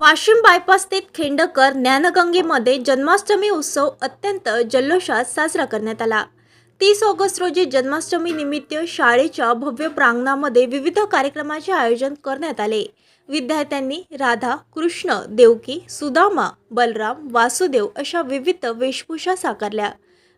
Washim bypass स्थित खेंडकर ज्ञानगंगेमध्ये जन्माष्टमी उत्सव अत्यंत जल्लोषात साजरा करण्यात आला. तीस ऑगस्ट रोजी जन्माष्टमी निमित्त शाळेच्या भव्य प्रांगणामध्ये विविध कार्यक्रमाचे आयोजन करण्यात आले. विद्यार्थ्यांनी राधा कृष्ण देवकी सुदामा बलराम वासुदेव अशा विविध वेशभूषा साकारल्या.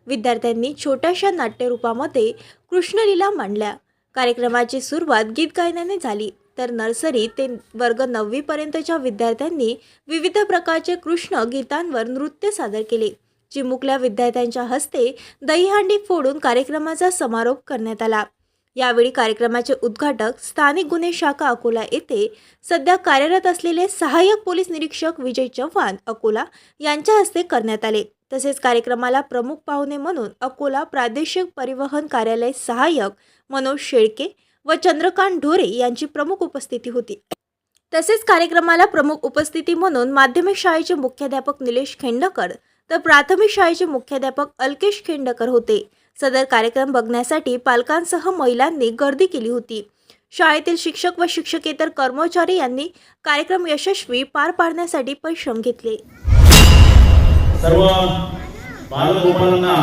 विद्यार्थ्यांनी छोट्याशा नाट्यरूपामध्ये कृष्णलीला मांडल्या. कार्यक्रमाची सुरुवात गीत गायनाने झाली. तर नर्सरी ते वर्ग नववीपर्यंतच्या विद्यार्थ्यांनी विविध प्रकारचे कृष्ण गीतांवर नृत्य सादर केले चिमुकल्या विद्यार्थ्यांच्या हस्ते दहीहंडी फोडून कार्यक्रमाचा समारोप करण्यात आला. यावेळी कार्यक्रमाचे उद्घाटक स्थानिक गुन्हे शाखा अकोला येथे सध्या कार्यरत असलेले सहाय्यक पोलीस निरीक्षक विजय चव्हाण अकोला यांच्या हस्ते करण्यात आले. तसेच कार्यक्रमाला प्रमुख पाहुणे म्हणून अकोला प्रादेशिक परिवहन कार्यालय सहाय्यक मनोज शेळके व चंद्रकांत ढोरे यांची प्रमुख उपस्थिती होती. तसेच कार्यक्रमाला प्रमुख उपस्थिती म्हणून माध्यमिक शाळेचे मुख्याध्यापक निलेश खेंडकर तर प्राथमिक शाळेचे मुख्याध्यापक अल्केश खेंडकर होते. सदर कार्यक्रम बघण्यासाठी पालकांसह महिलांनी गर्दी केली होती. शाळेतील शिक्षक व शिक्षकेतर कर्मचारी यांनी कार्यक्रम यशस्वी पार पाडण्यासाठी परिश्रम घेतले. सर्व बालगोपालांना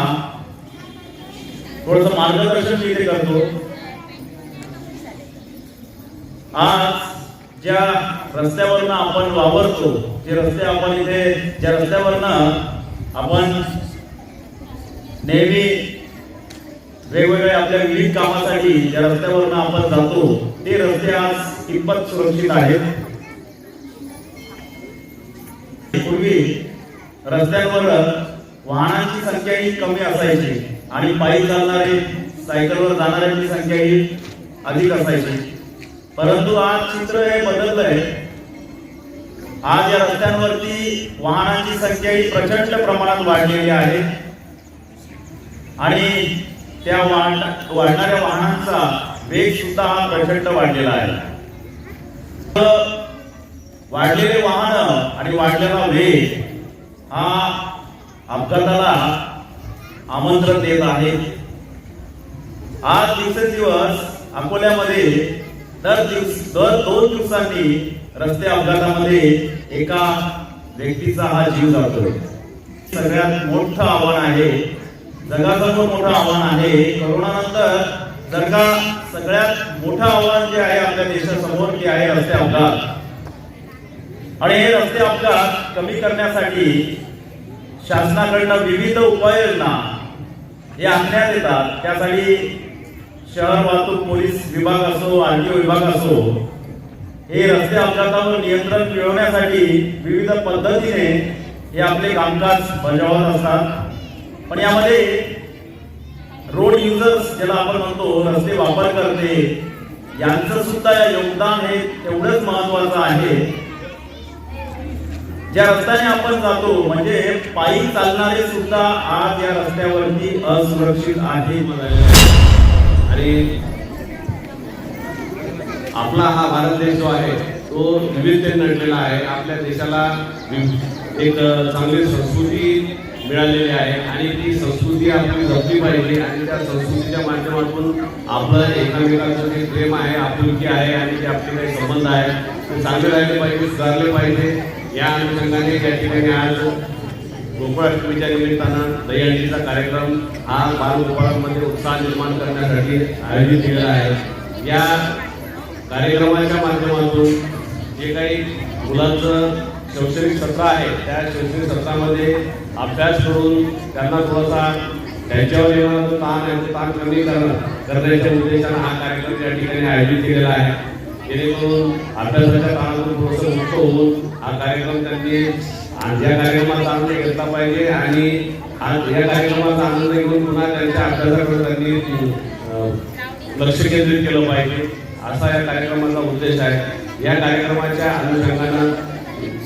थोडस मार्गदर्शन मी इथे करतो. आज ज्या रस्त्यावरनं आपण वावरतो जे रस्ते आपण इथे ज्या रस्त्यावरनं आपण नेहमी वेगवेगळ्या आपल्या विविध कामासाठी ज्या रस्त्यावरनं आपण जातो ते रस्ते आज कितपत सुरक्षित आहेत? पूर्वी रस्त्यांवर वाहनांची संख्या ही कमी असायची आणि पायी चालणारे सायकलवर जाणाऱ्यांची संख्या ही अधिक असायची. परंतु आज चित्र हे बदललंय आज या रस्त्यांवरती वाहनांची संख्या ही प्रचंड प्रमाणात वाढलेली आहे. आणि त्या वाढणाऱ्या वाहनांचा वेग सुद्धा हा प्रचंड वाढलेला आहे. वाढलेले वाहन आणि वाढलेला वेग हा अपघाताला आमंत्रण देत आहे. आज दिवसेंदिवस अकोल्यामध्ये दर दिवस दर दोन दिवसांनी रस्ते अपघातामध्ये एका व्यक्तीचा हा जीव जातो. सगळ्यात मोठं आव्हान आहे जगासमोर मोठं आव्हान आहे. करोनानंतर जर का सगळ्यात मोठं आव्हान जे आहे आपल्या देशासमोर ते आहे रस्ते अपघात. आणि हे रस्ते अपघात कमी करण्यासाठी शासनाकडनं विविध उपाययोजना हे आणण्यात येतात. त्यासाठी शहर वाहतूक पोलीस विभाग असो आरटीओ विभाग असो हे रस्ते अपघातावर नियंत्रण मिळवण्यासाठी विविध पद्धतीने हे आपले कामकाज बजावत असतात. पण यामध्ये रोड युजर्स ज्याला आपण म्हणतो रस्ते वापर करते यांचं सुद्धा योगदान हे तेवढंच महत्वाचं आहे. ज्या रस्त्याने आपण जातो म्हणजे पायी चालणारे सुद्धा आज या रस्त्यावरती असुरक्षित आहेत. आणि आपला हा भारत देश जो आहे तो विविधतेने नटलेला आहे. आपल्या देशाला एक चांगली संस्कृती मिळालेली आहे आणि ती संस्कृती आपली जपली पाहिजे आणि त्या संस्कृतीच्या माध्यमातून आपलं एकमेकांचं जे प्रेम आहे आपुलकी आहे आणि जे आपले काही संबंध आहे ते चांगले राहिले पाहिजे सुधारले पाहिजे. या अनुषंगाने या ठिकाणी आज गोकुळाष्टमीच्या निमित्तानं दहीहंडीचा कार्यक्रम हा बालगोपाळांमध्ये उत्साह निर्माण करण्यासाठी आयोजित केलेला आहे. या कार्यक्रमाच्या माध्यमातून जे काही मुलांचं शैक्षणिक सत्र आहे त्या शैक्षणिक सत्रामध्ये अभ्यास करून त्यांना थोडासा त्यांच्यावर येणारा ताण आहे तो ताण कमी करणं करण्याच्या उद्देशानं हा कार्यक्रम या ठिकाणी आयोजित केलेला आहे. जेणेकरून अभ्यासाच्या ताणातून थोडंसं मुक्त होऊन हा कार्यक्रम त्यांनी आज या कार्यक्रमाचा आनंद घेतला पाहिजे आणि आज या कार्यक्रमाचा आनंद घेऊन पुन्हा त्यांच्या अभ्यासाकडे त्यांनी लक्ष केंद्रित केलं पाहिजे. असा या कार्यक्रमाचा उद्देश आहे. या कार्यक्रमाच्या अनुषंगानं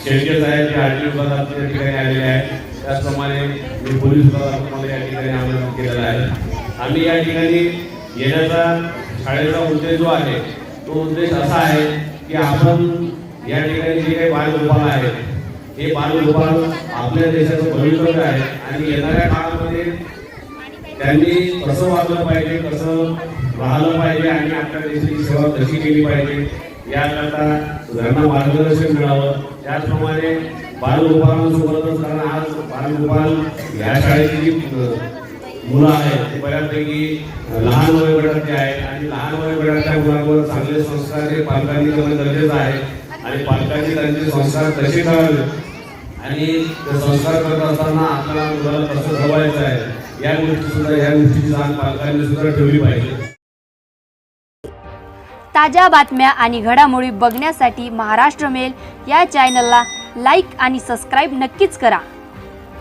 शेळके साहेब जे आरटी विभागात या ठिकाणी आलेले आहेत. त्याचप्रमाणे मी पोलीस विभागात तुम्हाला या ठिकाणी आमंत्रित केलेलं आहे. आम्ही या ठिकाणी येण्याचा शाळेचा उद्देश जो आहे तो उद्देश असा आहे की आपण या ठिकाणी जे काही बालगोपाल आहेत हे बालगोपाल आपल्या देशाचं भवितव्य आहे. आणि येणाऱ्या काळामध्ये त्यांनी कसं वागलं पाहिजे कसं राहिलं पाहिजे आणि आपल्या देशाची सेवा कशी केली पाहिजे याकरता सगळ्यांना मार्गदर्शन मिळावं. त्याचप्रमाणे बालगोपालांसोबतच कारण आज बालगोपाल या शाळेची जी मुलं आहेत ते बऱ्यापैकी लहान वयोगटातले आहेत. आणि लहान वयोगटातल्या मुलांवर चांगले संस्कार हे पालकांनी करणं गरजेचं आहे. आणि पालकांनी त्यांचे संस्कार कसे करावे आणि ते संस्कार करत असताना आपल्याला मुलाला कसं जवळायचं आहे या गोष्टी सुद्धा या गोष्टीची जाण पालकांनी सुद्धा ठेवली पाहिजे. ताज्या बातम्या आणि घडामोडी बघण्यासाठी महाराष्ट्र मेल या चॅनलला लाईक आणि सबस्क्राईब नक्कीच करा.